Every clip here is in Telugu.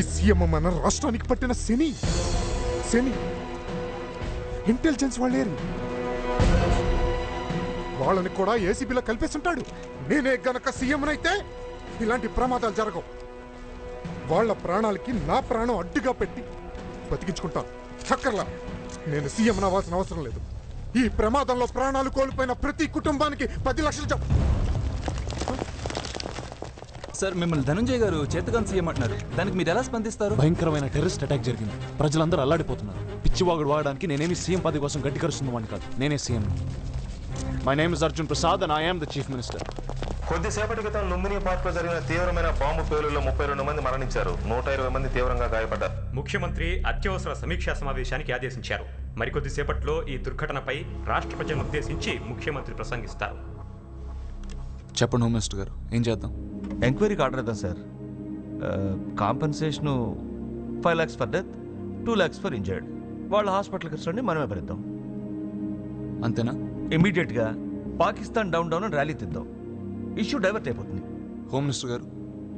ఈ సీఎం మన రాష్ట్రానికి పట్టిన శని. శని. ఇంటెలిజెన్స్ వాళ్ళేరు. వాళ్ళని కూడా ఏసీబీలో కలిపేస్తుంటాడు నేనే గనక సీఎం అయితే ఇలాంటి ప్రమాదాలు జరగవు. వాళ్ళ ప్రాణాలకి నా ప్రాణం అడ్డుగా పెట్టి బతికించుకుంటాను. చక్కర్లా నేను సీఎం అవ్వాల్సిన అవసరం లేదు. ఈ ప్రమాదంలో ప్రాణాలు కోల్పోయిన ప్రతి కుటుంబానికి పది లక్షలు చెప్పు సార్ మిమ్మల్ని ధనంజయ్ గారు చేతగాన్ సీఎం అంటున్నారు. దానికి మీరు ఎలా స్పందిస్తారు? భయంకరమైన టెర్రరిస్ట్ అటాక్ జరిగింది. ప్రజలందరూ అల్లాడిపోతున్నారు. పిచ్చివాగుడు వాడడానికి నేనేమి సీఎం పదవి కోసం గట్టి కరుస్తున్నవాడిని కాదు. నేనే CM. My name is Arjun Prasad and I'm the chief minister కొద్దిసేపటి క్రితం లుంబిని పార్క్లో జరిగిన తీవ్రమైన బాంబు పేలులో ముప్పై రెండు మంది మరణించారు. నూట ఇరవై మంది తీవ్రంగా గాయపడ్డారు. ముఖ్యమంత్రి అత్యవసర సమీక్షా సమావేశానికి ఆదేశించారు. మరికొద్దిసేపట్లో ఈ దుర్ఘటనపై రాష్ట్ర ప్రజలను ఉద్దేశించి ముఖ్యమంత్రి ప్రసంగిస్తారు. చెప్పండి హోమ్ మినిస్టర్ గారు. ఏం చేద్దాం? ఎంక్వైరీకి ఆర్డర్ ఇద్దాం sir compensation five lakhs for death two lakhs for injured వాళ్ళ హాస్పిటల్కి రండి మనమే భరిద్దాం. అంతేనా? ఇమీడియట్గా పాకిస్తాన్ డౌన్ డౌన్ అని ర్యాలీ తిద్దాం. ఇష్యూ డైవర్ట్ అయిపోతుంది. హోమ్ మినిస్టర్ గారు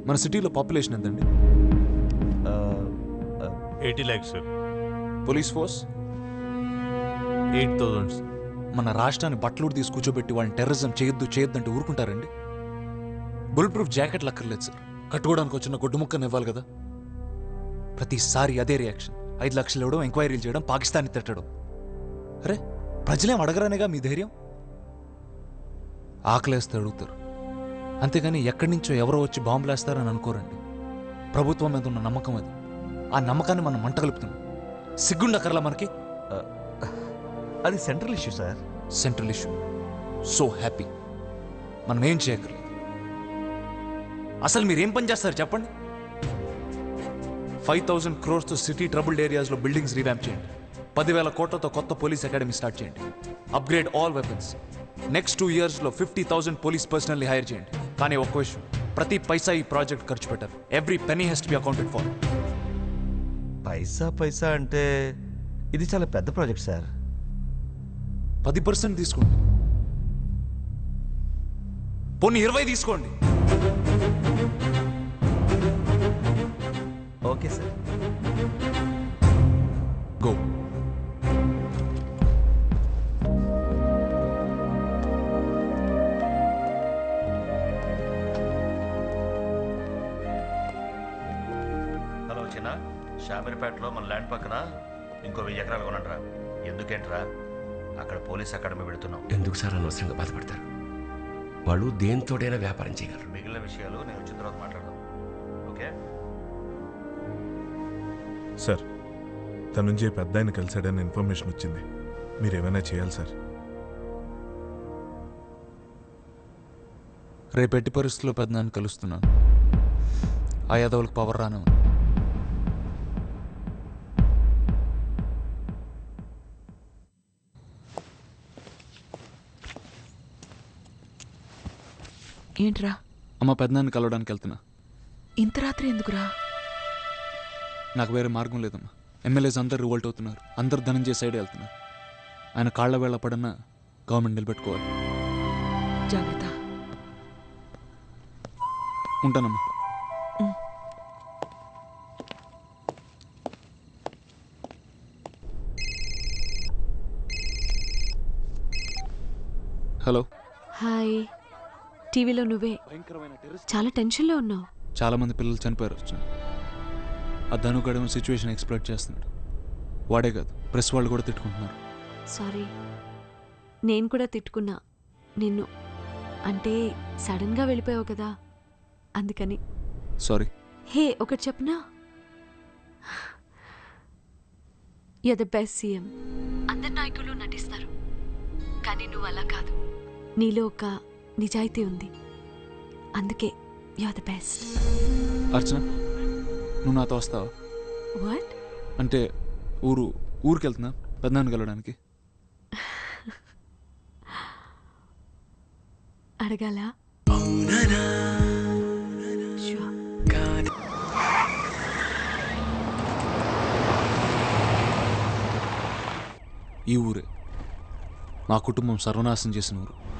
మన సిటీలో పాపులేషన్ ఎంతండి? Eighty lakhs police force eight thousands మన రాష్ట్రాన్ని బట్టలు తీసి కూర్చోబెట్టి వాళ్ళని టెర్రరిజం చేయొద్దు చేయొద్దు అంటే ఊరుకుంటారండి? బుల్ ప్రూఫ్ జాకెట్లు అక్కర్లేదు సార్ కట్టుకోవడానికి వచ్చిన గుడ్డు ముక్కని ఇవ్వాలి కదా. ప్రతిసారి అదే రియాక్షన్ ఐదు లక్షలు ఇవ్వడం ఎంక్వైరీలు చేయడం పాకిస్తాన్ని తిట్టడం. అరే ప్రజలేం అడగరానేగా మీ ధైర్యం? ఆకలేస్తే అడుగుతారు. అంతేగాని ఎక్కడి నుంచో ఎవరో వచ్చి బాంబులేస్తారని అనుకోరండి. ప్రభుత్వం మీద ఉన్న నమ్మకం అది. ఆ నమ్మకాన్ని మనం మంట కలుపుతున్నాం. సిగ్గుండకర్లా మనకి? అది central issue sir central issue so happy మనం ఏం చేయక్కర్లేదు. అసలు మీరు ఏం పని చేస్తారు చెప్పండి. ఫైవ్ థౌజండ్ క్రోర్స్తో సిటీ ట్రబుల్డ్ ఏరియాస్లో బిల్డింగ్స్ రీవ్యాంప్ చేయండి. పదివేల కోట్లతో కొత్త పోలీస్ అకాడమీ స్టార్ట్ చేయండి. Upgrade all weapons. Next two ఇయర్స్లో ఫిఫ్టీ థౌసండ్ పోలీస్ పర్సనల్ని హైర్ చేయండి. కానీ ఒక్క విషయం ప్రతి పైసా ఈ ప్రాజెక్ట్ ఖర్చు పెట్టారు every penny has to be accounted for. పైసా పైసా అంటే ఇది చాలా పెద్ద ప్రాజెక్ట్ సార్. పది పర్సెంట్ తీసుకోండి. పోనీ ఇరవై తీసుకోండి. Okay sir. గో. హలో చిన్న షామీర్పేటలో మన ల్యాండ్ పక్కన ఇంకో వెయ్యి ఎకరాలు కొనండిరా. ఎందుకేంట్రా? అక్కడ పోలీస్ అకాడమీ పెడుతున్నాం. ఎందుకు సార్ అనవసరంగా బాధపడతారు? వాళ్ళు దేంతోడైనా వ్యాపారం చేయగలరు. మిగిలిన విషయాలు నేను వచ్చిన తర్వాత మాట్లాడదాం. ఓకే? సార్ తన నుంచి పెద్ద ఆయన కలిశాడని ఇన్ఫర్మేషన్ వచ్చింది. మీరు ఏమైనా చేయాలి సార్? రేపు ఎట్టి పరిస్థితుల్లో పెద్దనాన్ని కలుస్తున్నాను. ఆ యాదవులకు పవర్ రాను ఏంట్రా? అమ్మ పెద్దనాన్ని కలవడానికి వెళ్తున్నా. ఇంత రాత్రి ఎందుకురా? నాకు వేరే మార్గం లేదమ్మా. ఎమ్మెల్యేస్ అందరు రివోల్ట్ అవుతున్నారు. అందరు ధనంజయ సైడ్ వెళ్తున్నారు. ఆయన కాళ్ళ వేళ పడన్నా గవర్నమెంట్ నిలబెట్టుకోవాలి. జాగ్రత్త. ఉంటానమ్మా. హలో. హాయ్. టీవీలో నువ్వే. చాలా టెన్షన్లో ఉన్నావు. చాలా మంది పిల్లలు చనిపోయారు వచ్చిన ఆ ధనుగడేమో సిచ్యువేషన్ ఎక్స్ప్లోర్ చేస్తున్నాడు. వాడే కాదు ప్రెస్ వాళ్ళు కూడా తిట్టుకుంటున్నారు. సారీ నేను కూడా తిట్టుకున్నా. నిన్ను. అంటే సడన్గా వెళ్ళిపోయావు కదా. అందుకని. సారీ హే ఒకటి చెప్పనా? యు ద బెస్ట్ సీఎం అందరు నాయకులు నటిస్తారు. కానీ నువ్వు అలా కాదు. నీలో ఒక నిజాయితీ ఉంది. అందుకే యు ద బెస్ట్. అర్చన నువ్వు నాతో వస్తావా? వాట్? అంటే ఊరు ఊరికి వెళ్తున్నా పెద్దనాన్న కలవడానికి అడగాల? ఈ ఊరే. మా కుటుంబం సర్వనాశనం చేసిన ఊరు.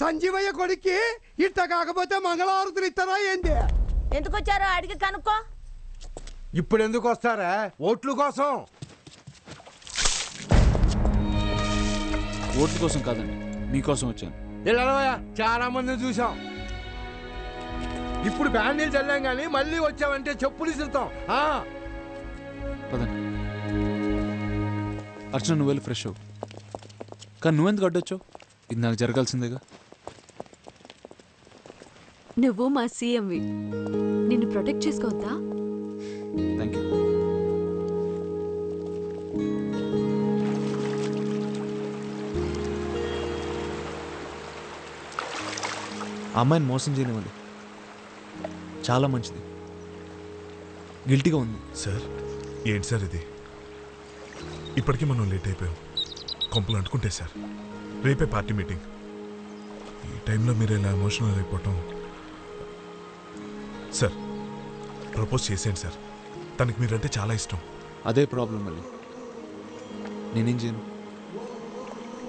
సంజీవయ్య కొడుక్కి ఇట్ట కాకపోతే మంగళవారతులు ఇస్తారా ఏంది? ఎందుకు వచ్చారో అడిగి కనుక్కో. ఇప్పుడు ఎందుకు వస్తారా? ఓట్ల కోసం. ఓట్ల కోసం కాదండి మీకోసం వచ్చాను. ఇళ్ళవయ్య చాలా మంది చూసాం ఇప్పుడు బ్యాండీలు చల్లాం కానీ మళ్ళీ వచ్చామంటే చెప్పులు ఇస్తాం పదండి. అర్చన నువ్వు వెళ్ళి ఫ్రెష్ అవ్వు. కానీ నువ్వెందుకు అడ్డొచ్చావు? ఇది నాకు జరగాల్సిందేగా. నువ్వు మా సీఎంవి నిన్ను ప్రొటెక్ట్ చేసుకోవద్దా? థ్యాంక్ యూ ఆ అమ్మాయిని మోసం చేయనివ్వండి. చాలా మంచిది. గిల్టీగా ఉంది. సార్ ఏంటి సార్ ఇది? ఇప్పటికీ మనం లేట్ అయిపోయాం. కొంపలు అంటుకుంటే సార్. రేపే పార్టీ మీటింగ్. ఈ టైంలో మీరు ఇలా ఎమోషనల్ అయిపోవటం సార్ ప్రపోజ్ చేసేయండి సార్. తనకి మీరంటే చాలా ఇష్టం. అదే ప్రాబ్లం అలీ నేనేం చేయను?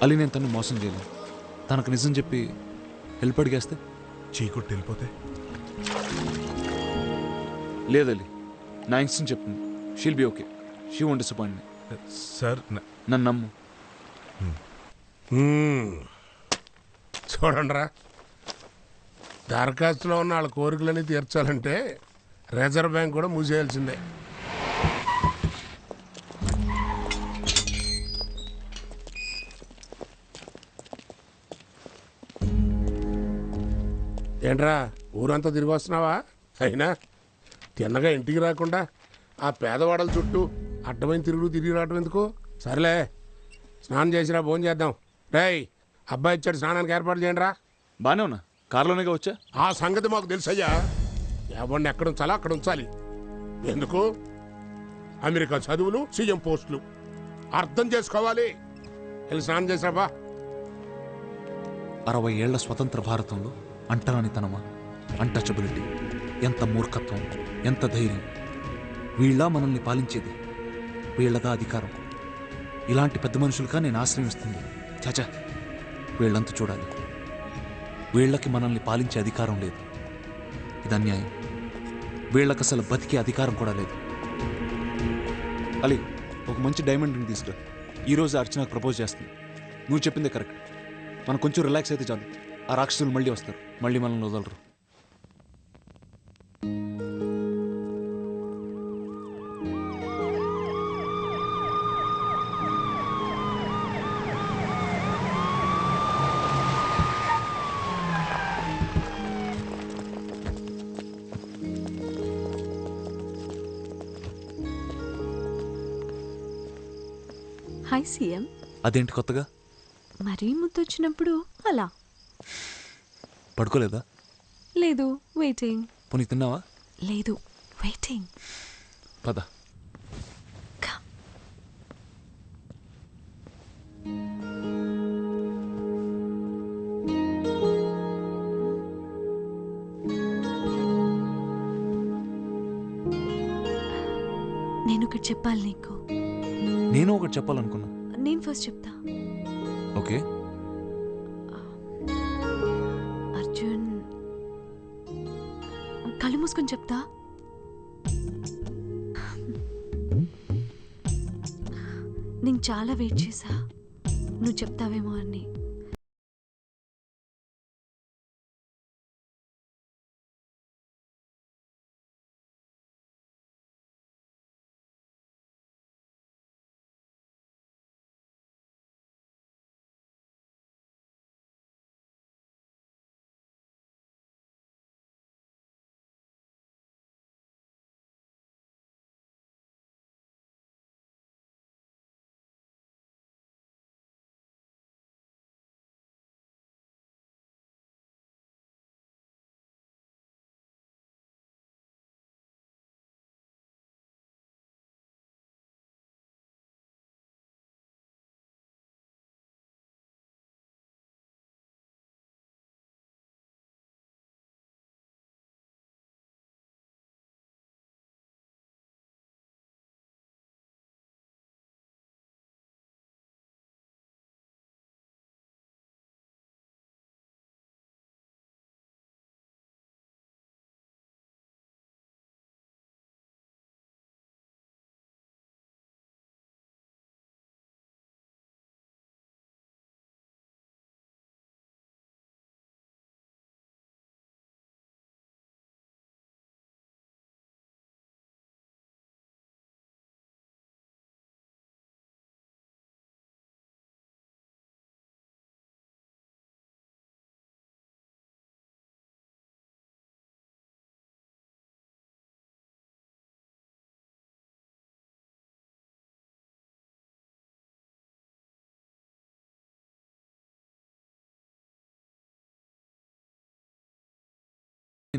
అలీ నేను తను మోసం చేయలేను. తనకు నిజం చెప్పి హెల్ప్ అడిగేస్తే? చీకొట్టి వెళ్ళిపోతే? లేదలి నా ఇన్స్టెంట్ చెప్తుంది. She'll be okay she won't disappoint me sir నన్ను నమ్ము. చూడండిరా. దరఖాస్తులో ఉన్న వాళ్ళ కోరికలన్నీ తీర్చాలంటే రిజర్వ్ బ్యాంక్ కూడా మూసేయాల్సిందే ఏంట్రా ఊరంతా తిరిగి వస్తున్నావా? అయినా తిన్నగా ఇంటికి రాకుండా ఆ పేదవాడల చుట్టూ అడ్డమైన తిరుగుడు తిరిగి రావడం ఎందుకు? సర్లే స్నానం చేసిరా భోజనం చేద్దాం. రేయ్ అబ్బాయి ఇచ్చాడు స్నానానికి ఏర్పాటు చేయండి రా బానే ఉన్నా. కార్లోనేగా వచ్చా? ఆ సంగతి మాకు తెలుసయ్యా. ఎవరిని ఎక్కడ ఉంచాలో అక్కడ ఉంచాలి. ఎందుకు? అమెరికా చదువులు సీఎం పోస్టులు. అర్థం చేసుకోవాలి. వెళ్ళి స్నానం చేసిరాబా అరవై ఏళ్ళ స్వతంత్ర భారతంలో అంటరానితనమా? అన్టచబిలిటీ ఎంత మూర్ఖత్వం ఎంత ధైర్యం. వీళ్ళ మనల్ని పాలించేది వీళ్ళదా అధికారం. ఇలాంటి పెద్ద మనుషులుగా నేను ఆశ్రయిస్తుంది. చాచా వీళ్ళంతా చూడాలి. వీళ్ళకి మనల్ని పాలించే అధికారం లేదు. ఇది అన్యాయం. వీళ్ళకి అసలు బతికే అధికారం కూడా లేదు. అలీ ఒక మంచి డైమండ్ రింగ్ తీసుకురా. ఈరోజు అర్చనకు ప్రపోజ్ చేస్తుంది. నువ్వు చెప్పిందే కరెక్ట్. మనం కొంచెం రిలాక్స్ అయితే చాలు. ఆ రాక్షసులు మళ్ళీ వస్తారు. మళ్ళీ మనల్ని వదలరు. Hi CM. అదేంటి కొత్తగా? మరీ ముద్దొచ్చినప్పుడు అలా. పడుకోలేదా? లేదు వెయిటింగ్. పోనీ తిన్నావా? లేదు వెయిటింగ్. పద. నేను ఒకటి చెప్పాలి నీకు. నేను ఒకటి చెప్పాలనుకున్నా. నేను ఫస్ట్ చెప్తా. ఓకే. అర్జున్ కళ్ళు మూసుకొని చెప్తా. నేను చాలా వెయిట్ చేశా నువ్వు చెప్తావేమో అని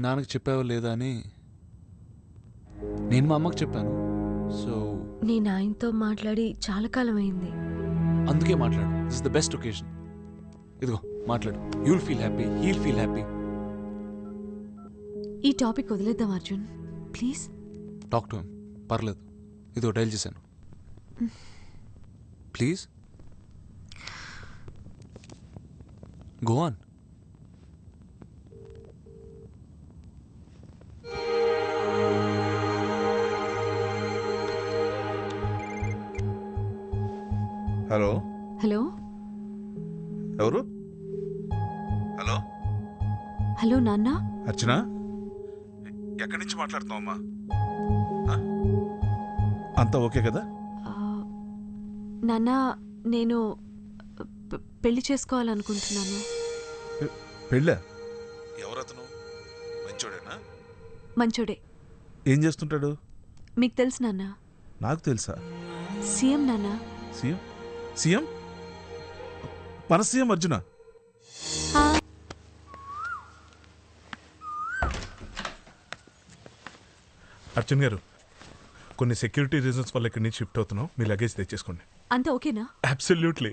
నాన్నకి చెప్పావో లేదా అని నేను మా అమ్మకి చెప్పాను. సో నేను ఆయనతో మాట్లాడి చాలా కాలం అయింది అందుకే మాట్లాడు. దిస్ ద బెస్ట్ ఒకేషన్ ఇదిగో మాట్లాడు. You'll feel happy he'll feel happy ఈ టాపిక్ వదిలేద్దాం అర్జున్. ప్లీజ్. టాక్ టు పర్లేదు. ఇదిగో డైల్ చేశాను. Please go on hello? Hello? ఎవరు? హలో? హలో నాన్న? అర్చన? ఎక్కడి నుంచి మాట్లాడుతున్నావమ్మా ఆ? అంతా ఓకే కదా? నాన్న నేను పె- పెళ్ళి చేసుకోవాలనుకుంటున్నాను. పెళ్ళా? ఎవరతను? మంచోడేనా? మంచోడే. ఏం చేస్తుంటాడు? మీకు తెలుసు నాన్న? నాకు తెలుసా? సీఎం నాన్న? సీఎం? సీఎం? మన సీఎం అర్జున. అర్జున్ గారు కొన్ని సెక్యూరిటీ రీజన్స్ వల్ల ఇక్కడి నుంచి షిఫ్ట్ అవుతున్నాం. మీ లగేజ్ తెచ్చేసుకోండి. అంతా ఓకేనా? అబ్సల్యూట్లీ.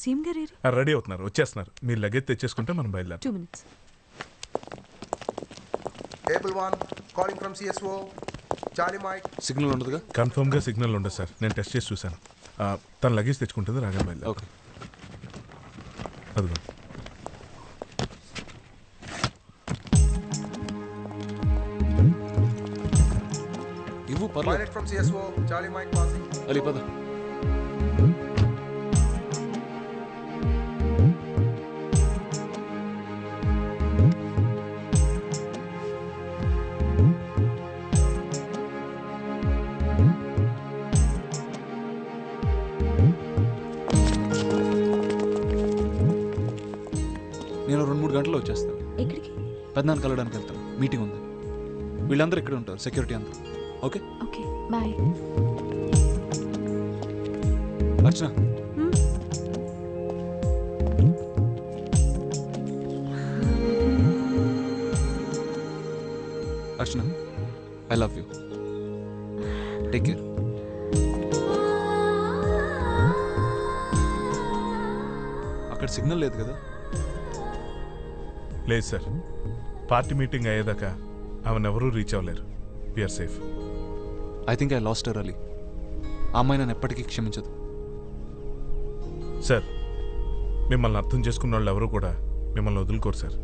సీఎం గారు? రెడీ అవుతున్నారు వచ్చేస్తున్నారు. మీ లగేజ్ తెచ్చేసుకుంటే మనం బయలుదేరం two minutes Able one, calling from CSO. Charlie Mike. Signal ఉండదుగా? కన్ఫర్మ్గా సిగ్నల్ ఉండదు సార్ నేను టెస్ట్ చేసి చూశాను. తన లగేజ్ తెచ్చుకుంటుంది రాగా బయలుదేరం ఓకే అదిగో ఇవ్వు పర్లేదు Pilot from CSO. Charlie Mike passing. Ali పద నేను రెండు మూడు గంటల్లో వచ్చేస్తాను. ఎక్కడికి? పెద్దనాన్న కలవడానికి వెళ్తాను మీటింగ్ ఉంది. వీళ్ళందరూ ఇక్కడ ఉంటారు సెక్యూరిటీ అందరూ. Okay? Okay bye. Archana. Archana I love you. Take care. అక్కడ సిగ్నల్ లేదు కదా? లేదు సార్. పార్టీ మీటింగ్ అయ్యేదాకా ఆమెను ఎవరూ reach అవ్వలేరు. We're safe I think I lost అర్ అలీ ఆ అమ్మాయి నన్ను ఎప్పటికీ క్షమించదు. సార్ మిమ్మల్ని అర్థం చేసుకున్న వాళ్ళు ఎవరు కూడా మిమ్మల్ని వదులుకోరు సార్.